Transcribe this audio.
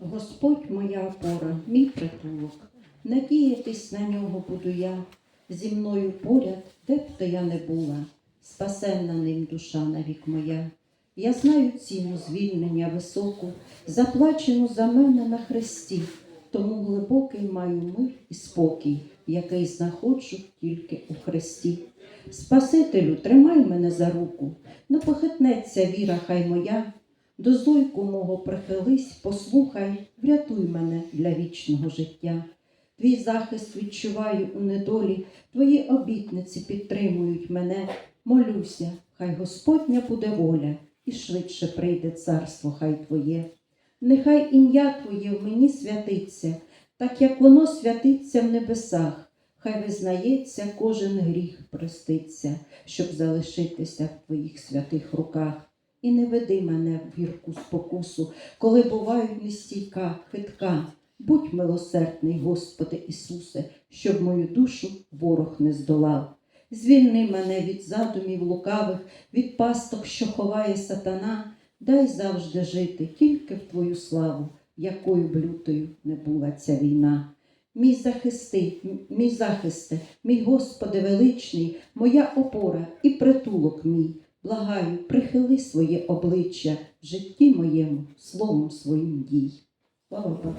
Господь моя опора, мій притулок, надіятись на нього буду я, зі мною поряд, де б то я не була, спасенна ним душа навік моя. Я знаю ціну звільнення високу, заплачену за мене на хресті, тому глибокий маю мир і спокій, який знаходжу тільки у Христі. Спасителю, тримай мене за руку, не похитнеться віра, хай моя. До зойку мого прихились, послухай, врятуй мене для вічного життя. Твій захист відчуваю у недолі, твої обітниці підтримують мене. Молюся, хай Господня буде воля, і швидше прийде царство, хай Твоє. Нехай ім'я Твоє в мені святиться, так як воно святиться в небесах, хай визнається, кожен гріх проститься, щоб залишитися в Твоїх святих руках. І не веди мене в гірку спокусу, коли бувають нестійка, хитка. Будь милосердний, Господи Ісусе, щоб мою душу ворог не здолав. Звільни мене від задумів лукавих, від пасток, що ховає сатана, дай завжди жити тільки в Твою славу, якою б лютою не була ця війна. Мій захисти, мій захисте, мій Господи величний, моя опора і притулок мій. Благаю, прихили своє обличчя в житті моєму, словом своїм дій. Слава Богу.